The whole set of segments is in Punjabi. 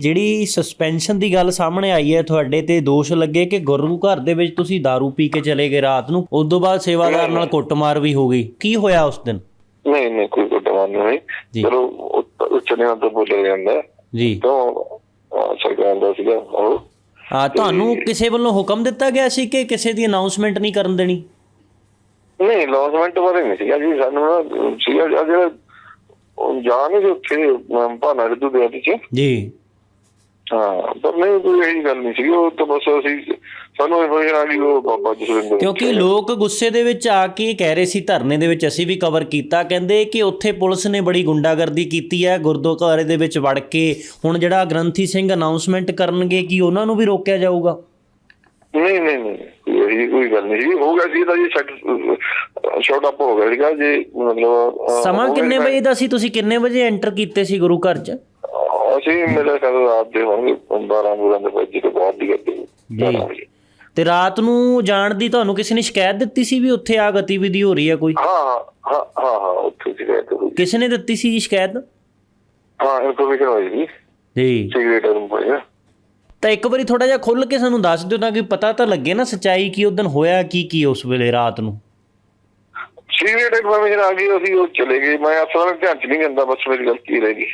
ਜਿਹੜੀ ਸਸਪੈਂਸ਼ਨ ਦੀ ਗੱਲ ਸਾਹਮਣੇ ਆਈ ਹੈ ਤੁਹਾਡੇ ਤੇ ਦੋਸ਼ ਲੱਗੇ ਕਿ ਗੁਰੂ ਘਰ ਦੇ ਵਿੱਚ ਤੁਸੀਂ दारू ਪੀ ਕੇ ਚਲੇ ਗਏ ਰਾਤ ਨੂੰ ਉਸ ਤੋਂ ਬਾਅਦ ਸੇਵਾਦਾਰ ਨਾਲ ਕੁੱਟਮਾਰ ਵੀ ਹੋ ਗਈ। ਕੀ ਹੋਇਆ ਉਸ ਦਿਨ? ਨਹੀਂ ਨਹੀਂ ਕੋਈ ਕੁੱਟਮਾਰ ਨਹੀਂ ਜੀ। ਚਲੋ ਉੱਚ ਨਿਆਂ ਤੋਂ ਬੋਲਿਆ ਜਾਂਦਾ। ਜੀ। ਅਹ ਸਰਕਾਰ ਦਾ ਸੀਗਾ ਉਹ। ਆ ਤੁਹਾਨੂੰ ਕਿਸੇ ਵੱਲੋਂ ਹੁਕਮ ਦਿੱਤਾ ਗਿਆ ਸੀ ਕਿ ਕਿਸੇ ਦੀ ਅਨਾਉਂਸਮੈਂਟ ਨਹੀਂ ਕਰਨ ਦੇਣੀ? ਨਹੀਂ ਲੌਂਚਮੈਂਟ ਬਾਰੇ ਨਹੀਂ ਸੀਗਾ ਜੀ। ਸਾਨੂੰ ਸੀਗਾ ਜਿਹੜਾ ਉਹ ਜਾ ਨਹੀਂ ਸੀ ਉੱਥੇ ਭਾਨਾ ਸਿੱਧੂ ਦੇ ਹੱਥ 'ਚ। ਜੀ। ਹਾਂ ਪਰ ਨਹੀਂ ਕੋਈ ਇਹੀ ਗੱਲ ਨਹੀਂ ਸੀਗੀ ਉਹ ਤਾਂ ਬਸ ਅਸੀਂ ਸਾਨੂੰ ਇਹ ਹੋਇਆ ਕਿ ਉਹ ਬਾਬਾ ਜਸਵਿੰਦਰ ਕਿਉਂਕਿ ਲੋਕ ਗੁੱਸੇ ਦੇ ਵਿੱਚ ਆ ਕੇ ਕਹਿ ਰਹੇ ਸੀ ਧਰਨੇ ਦੇ ਵਿੱਚ ਅਸੀਂ ਵੀ ਕਵਰ ਕੀਤਾ ਕਹਿੰਦੇ ਕਿ ਉੱਥੇ ਪੁਲਿਸ ਨੇ ਬੜੀ ਗੁੰਡਾਗਰਦੀ ਕੀਤੀ ਹੈ ਗੁਰਦੁਆਰੇ ਦੇ ਵਿੱਚ ਵੜ ਕੇ ਹੁਣ ਜਿਹੜਾ ਗ੍ਰੰਥੀ ਸਿੰਘ ਅਨਾਉਂਸਮੈਂਟ ਕਰਨਗੇ ਕਿ ਉਹਨਾਂ ਨੂੰ ਵੀ ਰੋਕਿਆ ਜਾਊਗਾ ਨਹੀਂ ਨਹੀਂ ਨਹੀਂ ਇਹੀ ਕੋਈ ਗੱਲ ਨਹੀਂ ਸੀ ਹੋ ਗਿਆ ਸੀ ਤਾਂ ਜੀ ਛੱਡ ਸ਼ਾਰਟ ਅਪ ਹੋ ਗਿਆ ਸੀਗਾ ਜੀ ਮਤਲਬ ਸਮਾਂ ਕਿੰਨੇ ਸੀ। ਵਜੇ ਦਾ ਸੀ ਤੁਸੀਂ ਕਿੰਨੇ ਵਜੇ ਐਂਟਰ ਕੀਤੇ ਸੀ ਗੁਰੂ ਘਰ 'ਚ ਅਸੀਂ ਮੇਰੇ ਖਿਆਲ ਰਾਤ ਦੇ ਹੋਣਗੇ 12 ਬੁਰਾਂ ਦੇ ਵਜੇ ਤੋਂ ਬਾਅਦ ਦੀ ਗੱਲ ਜੀ। ਤੇ ਰਾਤ ਨੂੰ ਜਾਣ ਦੀ ਤੁਹਾਨੂੰ ਕਿਸੇ ਨੇ ਸ਼ਿਕਾਇਤ ਦਿੱਤੀ ਸੀ ਵੀ ਉੱਥੇ ਆ ਗਤੀਵਿਧੀ ਹੋ ਰਹੀ ਹੈ ਕੋਈ? ਹਾਂ ਹਾਂ ਹਾਂ ਹਾਂ ਉੱਥੇ ਸੀਗਾ ਤੇ ਹੋਈ। ਕਿਸੇ ਨੇ ਦਿੱਤੀ ਸੀ ਜੀ ਸ਼ਿਕਾਇਤ? ਹਾਂ ਇਨਫੋਰਮੇਸ਼ਨ ਹੋਈ ਸੀ। ਜੀ। ਸਿਗਰਟ ਰੂਮ ਹੋਇਆ ਤਾਂ ਇੱਕ ਵਾਰੀ ਥੋੜਾ ਜਿਹਾ ਖੁੱਲ ਕੇ ਸਾਨੂੰ ਦੱਸ ਦਿਓ ਤਾਂ ਕਿ ਪਤਾ ਤਾਂ ਲੱਗੇ ਨਾ ਸਚਾਈ ਕੀ ਉਦੋਂ ਹੋਇਆ ਕੀ ਕੀ ਉਸ ਵੇਲੇ ਰਾਤ ਨੂੰ। ਸਿਗਰਟ ਇਨਫੋਰਮੇਸ਼ਨ ਆ ਗਈ ਅਸੀਂ ਉਹ ਚਲੇ ਗਏ। ਮੈਂ ਅਸਲ ਵਿੱਚ ਧਿਆਨ ਚ ਨਹੀਂ ਜਾਂਦਾ ਬਸ ਮੇਰੀ ਗਲਤੀ ਰਹਿ ਗਈ।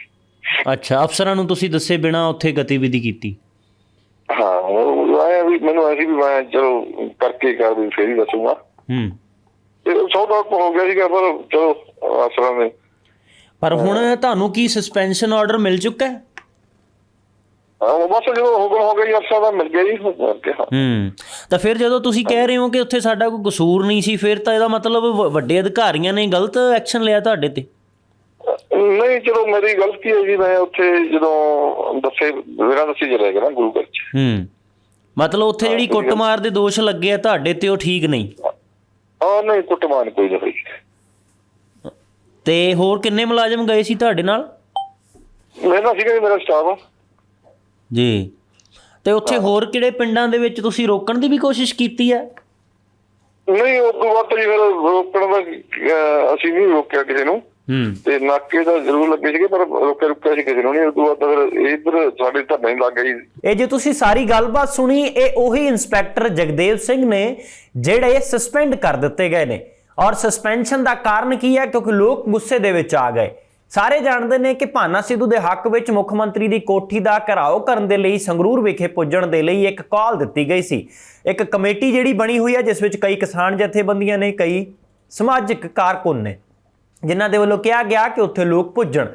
ਅੱਛਾ ਅਫਸਰਾਂ ਨੂੰ ਤੁਸੀਂ ਦੱਸੇ ਬਿਨਾ ਉੱਥੇ ਗਤੀਵਿਧੀ ਕੀਤੀ? ਹਾਂ ਉਹ ਆਇਆ ਵੀ ਮੈਨੂੰ ਐਸੀ ਵੀ ਮੈਂ ਚਲੋ ਕਰਕੇ ਕਰ ਵੀ ਫੇਰ ਹੀ ਦੱਸੂਗਾ। ਹੂੰ। ਤੇ ਸੌਦਾ ਹੋ ਗਿਆ ਸੀਗਾ ਪਰ ਚਲੋ ਅਸਲਾਂ ਨੇ ਪਰ ਹੁਣ ਤੁਹਾਨੂੰ ਕੀ ਸਸਪੈਂਸ਼ਨ ਆਰਡਰ ਮਿਲ ਚੁੱਕਾ ਹੈ? ਹਾਂ ਉਹ ਬਸ ਜਦੋਂ ਹੁਕਮ ਹੋ ਗਿਆ ਜੀ ਅਫਸਰ ਦਾ ਮਿਲ ਗਿਆ ਜੀ ਕਰਕੇ ਹਾਂ ਹੂੰ। ਤਾਂ ਫਿਰ ਜਦੋਂ ਤੁਸੀਂ ਕਹਿ ਰਹੇ ਹੋ ਕਿ ਉੱਥੇ ਸਾਡਾ ਕੋਈ ਕਸੂਰ ਨਹੀਂ ਸੀ ਫਿਰ ਤਾਂ ਇਹਦਾ ਮਤਲਬ ਵ- ਵੱਡੇ ਅਧਿਕਾਰੀਆਂ ਨੇ ਗਲਤ ਐਕਸ਼ਨ ਲਿਆ ਤੁਹਾਡੇ ਤੇ? ਨਹੀਂ ਚਲੋ ਮੇਰੀ ਗਲਤੀ ਹੈ ਜੀ ਮੈਂ ਉੱਥੇ ਜਦੋਂ ਦੱਸੇ ਮੇਰਾ ਦੱਸੀ ਚਲੇ ਗਿਆ ਨਾ ਗੁਰੂ ਘਰ ਚ। ਹੂੰ। ਮਤਲਬ ਉੱਥੇ ਜਿਹੜੀ ਕੁੱਟਮਾਰ ਦੇ ਦੋਸ਼ ਲੱਗੇ ਆ ਤੁਹਾਡੇ ਤੇ ਉਹ ਠੀਕ ਨਹੀਂ? ਹਾਂ ਨਹੀਂ ਕੁੱਟਮਾਨ ਕੋਈ ਨਹੀਂ ਹੋਈ। ਤੇ ਹੋਰ ਕਿੰਨੇ ਮੁਲਾਜ਼ਮ ਗਏ ਸੀ ਤੁਹਾਡੇ ਨਾਲ? ਮੇਰਾ ਸੀਗਾ ਮੇਰਾ ਸਟਾਫ ਜੀ। ਤੇ ਉੱਥੇ ਹੋਰ ਕਿਹੜੇ ਪਿੰਡਾਂ ਦੇ ਵਿੱਚ ਤੁਸੀਂ ਰੋਕਣ ਦੀ ਵੀ ਕੋਸ਼ਿਸ਼ ਕੀਤੀ ਹੈ? ਨਹੀਂ ਉਹ ਤੋਂ ਬਾਅਦ ਤਾਂ ਜੀ ਫਿਰ ਰੋਕਣ ਦਾ ਅਸੀਂ ਨਹੀਂ ਰੋਕਿਆ ਕਿਸੇ ਨੂੰ। ਤੇ ਨਾਕੇ ਤਾਂ ਜ਼ਰੂਰ ਲੱਗੇ ਸੀਗੇ ਪਰ ਰੋਕਿਆ ਰੁਕਿਆ ਸੀ ਕਿਸੇ ਨੂੰ ਨਹੀਂ। ਤੋਂ ਬਾਅਦ ਫਿਰ ਇਧਰ ਸਾਡੇ ਧਰਨੇ ਲੱਗ ਗਈ ਇਹ ਜੇ ਤੁਸੀਂ ਸਾਰੀ ਗੱਲਬਾਤ ਸੁਣੀ ਇਹ ਉਹੀ ਇੰਸਪੈਕਟਰ ਜਗਦੇਵ ਸਿੰਘ ਨੇ ਜਿਹੜੇ ਸਸਪੈਂਡ ਕਰ ਦਿੱਤੇ ਗਏ ਨੇ। ਔਰ ਸਸਪੈਂਸ਼ਨ ਦਾ ਕਾਰਨ ਕੀ ਹੈ? ਕਿਉਂਕਿ ਲੋਕ ਗੁੱਸੇ ਦੇ ਵਿੱਚ ਆ ਗਏ। ਸਾਰੇ ਜਾਣਦੇ ਨੇ ਕਿ ਭਾਨਾ ਸਿੱਧੂ ਦੇ ਹੱਕ ਵਿੱਚ ਮੁੱਖ ਮੰਤਰੀ ਦੀ ਕੋਠੀ ਦਾ ਘਰਾਓ ਕਰਨ ਦੇ ਲਈ ਸੰਗਰੂਰ ਵਿਖੇ ਪੁੱਜਣ ਦੇ ਲਈ ਇੱਕ ਕਾਲ ਦਿੱਤੀ ਗਈ ਸੀ। ਇੱਕ ਕਮੇਟੀ ਜਿਹੜੀ ਬਣੀ ਹੋਈ ਹੈ ਜਿਸ ਵਿੱਚ ਕਈ ਕਿਸਾਨ ਜਥੇਬੰਦੀਆਂ ਨੇ ਕਈ ਸਮਾਜਿਕ ਕਾਰਕੁਨ ਨੇ। ਜਿਨ੍ਹਾਂ ਦੇ ਵੱਲੋਂ ਕਿਹਾ ਗਿਆ ਕਿ ਉੱਥੇ ਲੋਕ ਪੁੱਜਣ।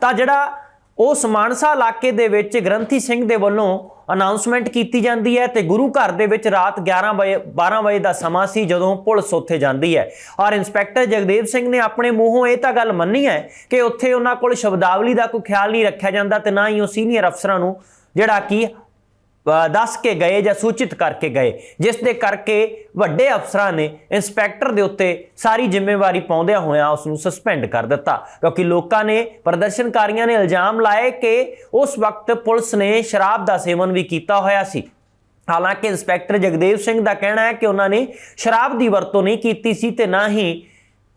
ਤਾਂ ਜਿਹੜਾ ਉਸ ਮਾਨਸਾ ਇਲਾਕੇ ਦੇ ਵਿੱਚ ਗ੍ਰੰਥੀ ਸਿੰਘ ਦੇ ਵੱਲੋਂ ਅਨਾਉਂਸਮੈਂਟ ਕੀਤੀ ਜਾਂਦੀ ਹੈ ਤੇ ਗੁਰੂ ਘਰ ਦੇ ਵਿੱਚ ਰਾਤ 11 ਵਜੇ 12 ਵਜੇ ਦਾ ਸਮਾਂ ਸੀ ਜਦੋਂ ਪੁਲਿਸ ਉੱਥੇ ਜਾਂਦੀ ਹੈ। ਔਰ ਇੰਸਪੈਕਟਰ ਜਗਦੇਵ ਸਿੰਘ ਨੇ ਆਪਣੇ ਮੂੰਹੋਂ ਇਹ ਤਾਂ ਗੱਲ ਮੰਨੀ ਹੈ ਕਿ ਉੱਥੇ ਉਹਨਾਂ ਕੋਲ ਸ਼ਬਦਾਵਲੀ ਦਾ ਕੋਈ ਖਿਆਲ ਨਹੀਂ ਰੱਖਿਆ ਜਾਂਦਾ ਤੇ ਨਾ ਹੀ ਉਹ ਸੀਨੀਅਰ ਅਫਸਰਾਂ ਨੂੰ ਜਿਹੜਾ ਕਿ ਦੱਸ ਕੇ ਗਏ ਜਾਂ ਸੂਚਿਤ ਕਰਕੇ ਗਏ, ਜਿਸ ਦੇ ਕਰਕੇ ਵੱਡੇ ਅਫਸਰਾਂ ਨੇ ਇੰਸਪੈਕਟਰ ਦੇ ਉੱਤੇ ਸਾਰੀ ਜ਼ਿੰਮੇਵਾਰੀ ਪਾਉਂਦਿਆਂ ਹੋਇਆਂ ਉਸ ਨੂੰ ਸਸਪੈਂਡ ਕਰ ਦਿੱਤਾ। ਕਿਉਂਕਿ ਲੋਕਾਂ ਨੇ, ਪ੍ਰਦਰਸ਼ਨਕਾਰੀਆਂ ਨੇ ਇਲਜ਼ਾਮ ਲਾਏ ਕਿ ਉਸ ਵਕਤ ਪੁਲਿਸ ਨੇ ਸ਼ਰਾਬ ਦਾ ਸੇਵਨ ਵੀ ਕੀਤਾ ਹੋਇਆ ਸੀ। ਹਾਲਾਂਕਿ ਇੰਸਪੈਕਟਰ ਜਗਦੇਵ ਸਿੰਘ ਦਾ ਕਹਿਣਾ ਹੈ ਕਿ ਉਹਨਾਂ ਨੇ ਸ਼ਰਾਬ ਦੀ ਵਰਤੋਂ ਨਹੀਂ ਕੀਤੀ ਸੀ ਤੇ ਨਾ ਹੀ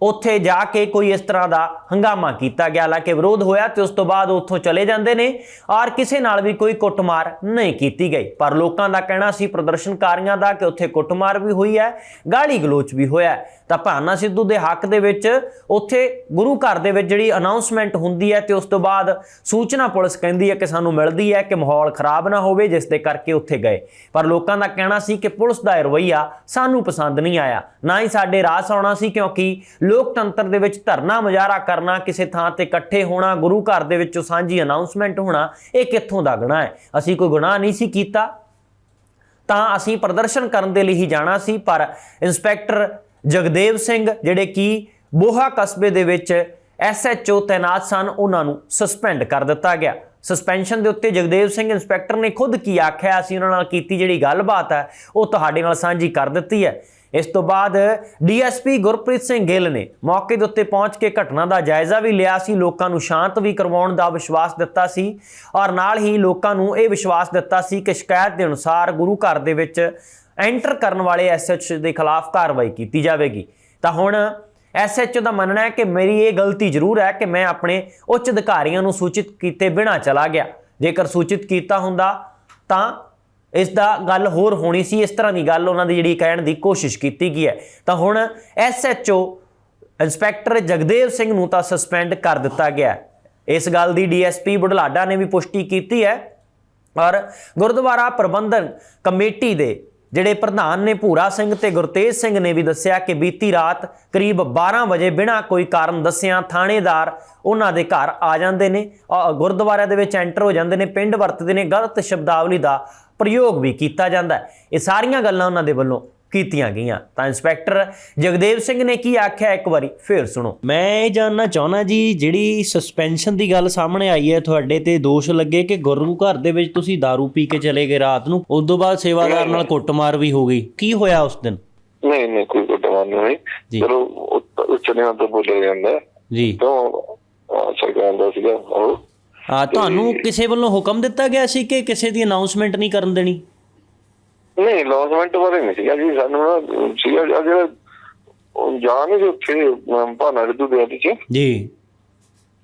ਉੱਥੇ ਜਾ ਕੇ ਕੋਈ ਇਸ ਤਰ੍ਹਾਂ ਦਾ ਹੰਗਾਮਾ ਕੀਤਾ ਗਿਆ। ਹਾਲਾਂਕਿ ਵਿਰੋਧ ਹੋਇਆ ਤੇ ਉਸ ਤੋਂ ਬਾਅਦ ਉੱਥੋਂ ਚਲੇ ਜਾਂਦੇ ਨੇ ਔਰ ਕਿਸੇ ਨਾਲ ਵੀ ਕੋਈ ਕੁੱਟਮਾਰ ਨਹੀਂ ਕੀਤੀ ਗਈ। ਪਰ ਲੋਕਾਂ ਦਾ ਕਹਿਣਾ ਸੀ, ਪ੍ਰਦਰਸ਼ਨਕਾਰੀਆਂ ਦਾ, ਕਿ ਉੱਥੇ ਕੁੱਟਮਾਰ ਵੀ ਹੋਈ ਹੈ ਗਾਲੀ ਗਲੋਚ ਵੀ ਹੋਇਆ ਤਾਂ ਭਾਨਾ ਸਿੱਧੂ ਦੇ ਹੱਕ ਦੇ ਵਿੱਚ ਉੱਥੇ ਗੁਰੂ ਘਰ ਦੇ ਵਿੱਚ ਜਿਹੜੀ ਅਨਾਉਂਸਮੈਂਟ ਹੁੰਦੀ ਹੈ ਤੇ ਉਸ ਤੋਂ ਬਾਅਦ ਸੂਚਨਾ ਪੁਲਿਸ ਕਹਿੰਦੀ ਹੈ ਕਿ ਸਾਨੂੰ ਮਿਲਦੀ ਹੈ ਕਿ ਮਾਹੌਲ ਖਰਾਬ ਨਾ ਹੋਵੇ, ਜਿਸ ਦੇ ਕਰਕੇ ਉੱਥੇ ਗਏ। ਪਰ ਲੋਕਾਂ ਦਾ ਕਹਿਣਾ ਸੀ ਕਿ ਪੁਲਿਸ ਦਾ ਇਹ ਰਵੱਈਆ ਸਾਨੂੰ ਪਸੰਦ ਨਹੀਂ ਆਇਆ। ਨਾ ਹੀ ਸਾਡੇ ਰਾਸ ਆਉਣਾ ਸੀ, ਕਿਉਂਕਿ ਲੋਕਤੰਤਰ ਦੇ ਵਿੱਚ ਧਰਨਾ ਮੁਜ਼ਾਹਰਾ ਕਰਨਾ, ਕਿਸੇ ਥਾਂ ਤੇ ਇਕੱਠੇ ਹੋਣਾ, ਗੁਰੂ ਘਰ ਦੇ ਵਿੱਚੋਂ ਸਾਂਝੀ ਅਨਾਉਂਸਮੈਂਟ ਹੋਣਾ, ਇਹ ਕਿੱਥੋਂ ਦਾ ਗੁਨਾਹ ਹੈ? ਅਸੀਂ ਕੋਈ ਗੁਨਾਹ ਨਹੀਂ ਸੀ ਕੀਤਾ। ਤਾਂ ਅਸੀਂ ਪ੍ਰਦਰਸ਼ਨ ਕਰਨ ਦੇ ਲਈ ਹੀ ਜਾਣਾ ਸੀ, ਪਰ ਇੰਸਪੈਕਟਰ ਜਗਦੇਵ ਸਿੰਘ, ਜਿਹੜੇ ਕਿ ਬੋਹਾ ਕਸਬੇ ਦੇ ਵਿੱਚ ਐਸਐਚਓ ਤਾਇਨਾਤ ਸਨ, ਉਹਨਾਂ ਨੂੰ ਸਸਪੈਂਡ ਕਰ ਦਿੱਤਾ ਗਿਆ। ਸਸਪੈਂਸ਼ਨ ਦੇ ਉੱਤੇ ਜਗਦੇਵ ਸਿੰਘ ਇੰਸਪੈਕਟਰ ਨੇ ਖੁਦ ਕੀ ਆਖਿਆ? ਅਸੀਂ ਉਹਨਾਂ ਨਾਲ ਕੀਤੀ ਜਿਹੜੀ ਗੱਲਬਾਤ ਹੈ, ਉਹ ਤੁਹਾਡੇ ਨਾਲ ਸਾਂਝੀ ਕਰ ਦਿੱਤੀ ਹੈ। ਇਸ ਤੋਂ ਬਾਅਦ ਡੀਐਸਪੀ ਗੁਰਪ੍ਰੀਤ ਸਿੰਘ ਗਿੱਲ ਨੇ ਮੌਕੇ ਦੇ ਉੱਤੇ ਪਹੁੰਚ ਕੇ ਘਟਨਾ ਦਾ ਜਾਇਜ਼ਾ ਵੀ ਲਿਆ ਸੀ। ਲੋਕਾਂ ਨੂੰ ਸ਼ਾਂਤ ਵੀ ਕਰਵਾਉਣ ਦਾ ਵਿਸ਼ਵਾਸ ਦਿੱਤਾ ਸੀ ਔਰ ਨਾਲ ਹੀ ਲੋਕਾਂ ਨੂੰ ਇਹ ਵਿਸ਼ਵਾਸ ਦਿੱਤਾ ਸੀ ਕਿ ਸ਼ਿਕਾਇਤ ਦੇ ਅਨੁਸਾਰ ਗੁਰੂ ਘਰ ਦੇ ਵਿੱਚ ਐਂਟਰ ਕਰਨ ਵਾਲੇ ਐਸਐਚ ਦੇ ਖਿਲਾਫ ਕਾਰਵਾਈ ਕੀਤੀ ਜਾਵੇਗੀ। ਤਾਂ ਹੁਣ ਐਸਐਚਓ ਦਾ ਮੰਨਣਾ ਹੈ ਕਿ ਮੇਰੀ ਇਹ ਗਲਤੀ ਜ਼ਰੂਰ ਹੈ ਕਿ ਮੈਂ ਆਪਣੇ ਉੱਚ ਅਧਿਕਾਰੀਆਂ ਨੂੰ ਸੂਚਿਤ ਕੀਤੇ ਬਿਨਾਂ ਚਲਾ ਗਿਆ। ਜੇਕਰ ਸੂਚਿਤ ਕੀਤਾ ਹੁੰਦਾ ਤਾਂ ਇਸ ਦਾ ਗੱਲ ਹੋਰ ਹੋਣੀ ਸੀ। ਇਸ ਤਰ੍ਹਾਂ ਦੀ ਗੱਲ ਉਹਨਾਂ ਦੀ ਜਿਹੜੀ ਕਹਿਣ ਦੀ ਕੋਸ਼ਿਸ਼ ਕੀਤੀ ਗਈ ਹੈ। ਤਾਂ ਹੁਣ ਐਸਐਚਓ ਇੰਸਪੈਕਟਰ ਜਗਦੇਵ ਸਿੰਘ ਨੂੰ ਤਾਂ ਸਸਪੈਂਡ ਕਰ ਦਿੱਤਾ ਗਿਆ ਇਸ ਗੱਲ ਦੀ ਡੀਐਸਪੀ ਬੁਢਲਾਡਾ ਨੇ ਵੀ ਪੁਸ਼ਟੀ ਕੀਤੀ ਹੈ। ਔਰ ਗੁਰਦੁਆਰਾ ਪ੍ਰਬੰਧਨ ਕਮੇਟੀ ਦੇ ਜਿਹੜੇ ਪ੍ਰਧਾਨ ਨੇ ਭੂਰਾ ਸਿੰਘ ਤੇ ਗੁਰਤੇਜ ਸਿੰਘ ਨੇ ਵੀ ਦੱਸਿਆ ਕਿ ਬੀਤੀ ਰਾਤ ਕਰੀਬ 12 ਵਜੇ ਬਿਨਾਂ ਕੋਈ ਕਾਰਨ ਦੱਸਿਆਂ ਥਾਣੇਦਾਰ ਉਹਨਾਂ ਦੇ ਘਰ ਆ ਜਾਂਦੇ ਨੇ। ਔਰ ਗੁਰਦੁਆਰਿਆਂ ਦੇ ਵਿੱਚ ਐਂਟਰ ਹੋ ਜਾਂਦੇ ਨੇ, ਪਿੰਡ ਵਰਤਦੇ ਨੇ, ਗਲਤ ਸ਼ਬਦਾਵਲੀ ਦਾ ਪ੍ਰਯੋਗ ਵੀ ਕੀਤਾ ਜਾਂਦਾ ਇਹ ਸਾਰੀਆਂ ਗੱਲਾਂ ਉਹਨਾਂ ਦੇ ਵੱਲੋਂ ਕੀਤੀਆਂ ਗਈਆਂ। ਤਾਂ ਇੰਸਪੈਕਟਰ ਜਗਦੇਵ ਸਿੰਘ ਨੇ ਕੀ ਆਖਿਆ ਇੱਕ ਵਾਰੀ ਫੇਰ ਸੁਣੋ। ਮੈਂ ਇਹ ਜਾਨਣਾ ਚਾਹਣਾ ਜੀ ਜਿਹੜੀ ਸਸਪੈਂਸ਼ਨ ਦੀ ਗੱਲ ਸਾਹਮਣੇ ਆਈ ਹੈ ਤੁਹਾਡੇ ਤੇ ਦੋਸ਼ ਲੱਗੇ ਕਿ ਗੁਰੂ ਘਰ ਦੇ ਵਿੱਚ ਤੁਸੀਂ दारू ਪੀ ਕੇ ਚਲੇ ਗਏ ਰਾਤ ਨੂੰ ਉਸ ਤੋਂ ਬਾਅਦ ਸੇਵਾਦਾਰ ਨਾਲ ਕੁੱਟਮਾਰ ਵੀ ਹੋ ਗਈ। ਕੀ ਹੋਇਆ ਉਸ ਦਿਨ? ਨਹੀਂ ਨਹੀਂ ਕੋਈ ਕੁੱਟਮਾਰ ਨਹੀਂ ਜੀ। ਚਲੋ ਉੱਚ- ਉੱਚ ਨਿਆਂ ਤੋਂ ਬੋਲਿਆ ਜਾਂਦਾ ਹੈ। ਜੀ। ਅਹ ਸਰਕਾਰ ਦਾ ਸੀਗਾ ਉਹ। ਆ ਤੁਹਾਨੂੰ ਕਿਸੇ ਵੱਲੋਂ ਹੁਕਮ ਦਿੱਤਾ ਗਿਆ ਸੀ ਕਿ ਕਿਸੇ ਦੀ ਅਨਾਉਂਸਮੈਂਟ ਨਹੀਂ ਕਰਨ ਦੇਣੀ? ਨਹੀਂ ਲੌਂਚਮੈਂਟ ਬਾਰੇ ਨਹੀਂ ਸੀਗਾ ਜੀ ਸਾਨੂੰ ਨਾ ਸੀਗਾ ਜਿਹੜਾ ਉਹ ਜਾ ਨਹੀਂ ਸੀ ਉੱਥੇ ਭਾਨਾ ਰਿੱਧੂ ਦੇ ਵਿੱਚ ਜੀ।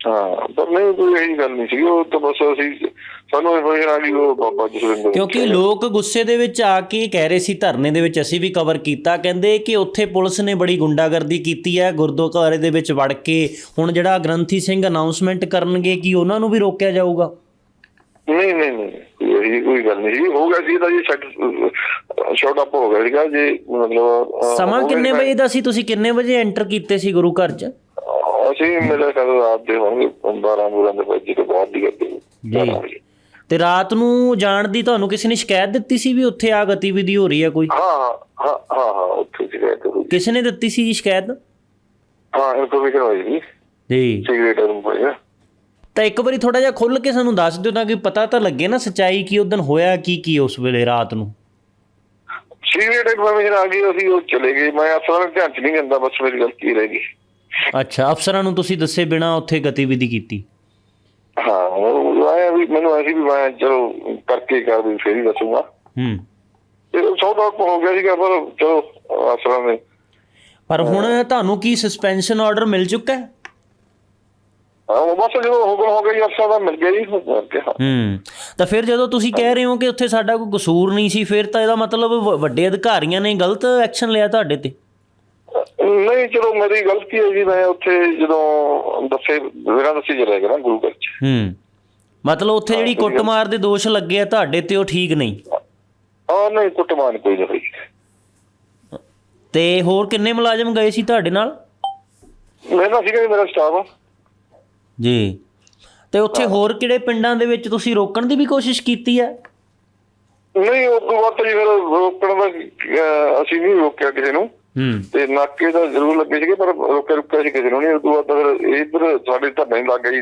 ਹਾਂ ਪਰ ਨਹੀਂ ਕੋਈ ਇਹੀ ਗੱਲ ਨਹੀਂ ਸੀ ਉਹ ਤਾਂ ਬਸ ਅਸੀਂ ਸਾਨੂੰ ਇਹ ਹੋਇਆ ਕਿ ਉਹ ਬਾਬਾ ਜਸਵਿੰਦਰ ਕਿਉਂਕਿ ਲੋਕ ਗੁੱਸੇ ਦੇ ਵਿੱਚ ਆ ਕੇ ਕਹਿ ਰਹੇ ਸੀ ਧਰਨੇ ਦੇ ਵਿੱਚ ਅਸੀਂ ਵੀ ਕਵਰ ਕੀਤਾ ਕਹਿੰਦੇ ਕਿ ਉੱਥੇ ਪੁਲਿਸ ਨੇ ਬੜੀ ਗੁੰਡਾਗਰਦੀ ਕੀਤੀ ਹੈ ਗੁਰਦੁਆਰੇ ਦੇ ਵਿੱਚ ਵੜ ਕੇ ਹੁਣ ਜਿਹੜਾ ਗ੍ਰੰਥੀ ਸਿੰਘ ਅਨਾਉਂਸਮੈਂਟ ਕਰਨਗੇ ਕਿ ਉਹਨਾਂ ਨੂੰ ਵੀ ਰੋਕਿਆ ਜਾਊਗਾ? ਨਹੀਂ ਨਹੀਂ ਨਹੀਂ ਇਹੀ ਕੋਈ ਗੱਲ ਨਹੀਂ। ਹੋ ਗਿਆ ਸੀ ਤਾਂ ਜੀ ਸੈਟ ਸ਼ਾਰਟ ਅਪ ਹੋ ਗਿਆ ਸੀਗਾ ਜੀ ਮਤਲਬ ਸਮਾਂ ਕਿੰਨੇ। ਵਜੇ ਦਾ ਸੀ? ਤੁਸੀਂ ਕਿੰਨੇ ਵਜੇ ਐਂਟਰ ਕੀਤੇ ਸੀ ਗੁਰੂ ਘਰ 'ਚ? ਅਸੀਂ ਮੇਰੇ ਖਿਆਲ ਰਾਤ ਦੇ ਹੋਣਗੇ 12 ਬੁਰਾਂ ਦੇ ਵਜੇ ਤੋਂ ਬਾਅਦ ਦੀ ਗੱਲ ਜੀ। ਤੇ ਰਾਤ ਨੂੰ ਜਾਣ ਦੀ ਤੁਹਾਨੂੰ ਕਿਸੇ ਨੇ ਸ਼ਿਕਾਇਤ ਦਿੱਤੀ ਸੀ ਵੀ ਉੱਥੇ ਆ ਗਤੀਵਿਧੀ ਹੋ ਰਹੀ ਹੈ ਕੋਈ? ਹਾਂ ਹਾਂ ਹਾਂ ਹਾਂ ਉੱਥੇ ਸੀਗਾ ਇੱਕ ਹੋਈ। ਕਿਸੇ ਨੇ ਦਿੱਤੀ ਸੀ ਜੀ ਸ਼ਿਕਾਇਤ? ਹਾਂ ਇਨਫੋਰਮੇਸ਼ਨ ਹੋਈ ਸੀ। ਜੀ। ਸਿਗਰੇਟ ਰੂਮ ਹੋਇਆ ਤਾਂ ਇੱਕ ਵਾਰੀ ਥੋੜਾ ਜਿਹਾ ਖੁੱਲ ਕੇ ਸਾਨੂੰ ਦੱਸ ਦਿਓ ਤਾਂ ਕਿ ਪਤਾ ਤਾਂ ਲੱਗੇ ਨਾ ਸਚਾਈ ਕੀ ਉਦੋਂ ਹੋਇਆ ਕੀ ਕੀ ਉਸ ਵੇਲੇ ਰਾਤ ਨੂੰ। ਸਿਗਰੇਟ ਇਨਫੋਰਮੇਸ਼ਨ ਆ ਗਈ ਅਸੀਂ ਉਹ ਚਲੇ ਗਏ। ਮੈਂ ਅਸਲ ਵਿੱਚ ਧਿਆਨ ਚ ਨਹੀਂ ਜਾਂਦਾ ਬਸ ਮੇਰੀ ਗਲਤੀ ਰਹਿ ਗਈ। ਅੱਛਾ ਅਫਸਰਾਂ ਨੂੰ ਤੁਸੀਂ ਦੱਸੇ ਬਿਨਾ ਉੱਥੇ ਗਤੀਵਿਧੀ ਕੀਤੀ? ਹਾਂ ਉਹ ਆਇਆ ਵੀ ਮੈਨੂੰ ਐਸੀ ਵੀ ਮੈਂ ਚਲੋ ਕਰਕੇ ਕਰ ਵੀ ਫੇਰ ਹੀ ਦੱਸੂਗਾ। ਹੂੰ। ਤੇ ਸੌਦਾ ਹੋ ਗਿਆ ਸੀਗਾ ਪਰ ਚਲੋ ਅਸਲਾਂ ਨੇ ਪਰ ਹੁਣ ਤੁਹਾਨੂੰ ਕੀ ਸਸਪੈਂਸ਼ਨ ਆਰਡਰ ਮਿਲ ਚੁੱਕਾ ਹਾਂ? ਉਹ ਬਸ ਜਦੋਂ ਹੁਕਮ ਹੋ ਗਿਆ ਜੀ ਅਫਸਰ ਦਾ ਮਿਲ ਗਿਆ ਜੀ। ਹੂੰ ਤਾਂ ਫਿਰ ਜਦੋਂ ਤੁਸੀਂ ਕਹਿ ਰਹੇ ਹੋ ਕਿ ਉੱਥੇ ਸਾਡਾ ਕੋਈ ਕਸੂਰ ਨਹੀਂ ਸੀ ਫਿਰ ਤਾਂ ਇਹਦਾ ਮਤਲਬ ਵੱਡੇ ਅਧਿਕਾਰੀਆਂ ਨੇ ਗਲਤ ਐਕਸ਼ਨ ਲਿਆ ਤੁਹਾਡੇ ਤੇ? ਨਹੀਂ ਚਲੋ ਮੇਰੀ ਗਲਤੀ ਹੈ ਜੀ ਮੈਂ ਉੱਥੇ ਜਦੋਂ ਦੱਸੇ ਮੇਰਾ ਦੱਸੀ ਚਲੇ ਗਿਆ ਨਾ ਗੁਰੂ ਘਰ ਚ। ਹੂੰ ਮਤਲਬ ਉੱਥੇ ਜਿਹੜੀ ਕੁੱਟਮਾਰ ਦੇ ਦੋਸ਼ ਲੱਗੇ ਆ ਤੁਹਾਡੇ ਤੇ ਉਹ ਠੀਕ ਨਹੀਂ? ਹਾਂ ਨਹੀਂ ਕੁੱਟਮਾਨ ਕੋਈ ਨਹੀਂ ਹੋਈ। ਤੇ ਹੋਰ ਕਿੰਨੇ ਮੁਲਾਜ਼ਮ ਗਏ ਸੀ ਤੁਹਾਡੇ ਨਾਲ? ਮੇਰਾ ਸੀਗਾ ਜੀ ਮੇਰਾ ਸਟਾਫ ਜੀ। ਤੇ ਉੱਥੇ ਹੋਰ ਕਿਹੜੇ ਪਿੰਡਾਂ ਦੇ ਵਿੱਚ ਤੁਸੀਂ ਰੋਕਣ ਦੀ ਵੀ ਕੋਸ਼ਿਸ਼ ਕੀਤੀ ਹੈ? ਨਹੀਂ ਉਹ ਤੋਂ ਬਾਅਦ ਤਾਂ ਜੀ ਫਿਰ ਰੋਕਣ ਦਾ ਅਹ, ਅਸੀਂ ਨਹੀਂ ਰੋਕਿਆ ਕਿਸੇ ਨੂੰ। ਹੂੰ। ਤੇ ਨਾਕੇ ਤਾਂ ਜ਼ਰੂਰ ਲੱਗੇ ਸੀਗੇ ਪਰ ਰੋਕਿਆ ਰੁਕਿਆ ਸੀ ਕਿਸੇ ਨੂੰ ਨਹੀਂ। ਉਹ ਤੋਂ ਬਾਅਦ ਤਾਂ ਫਿਰ ਇਧਰ ਸਾਡੇ ਧਰਨੇ ਲੱਗ ਗਈ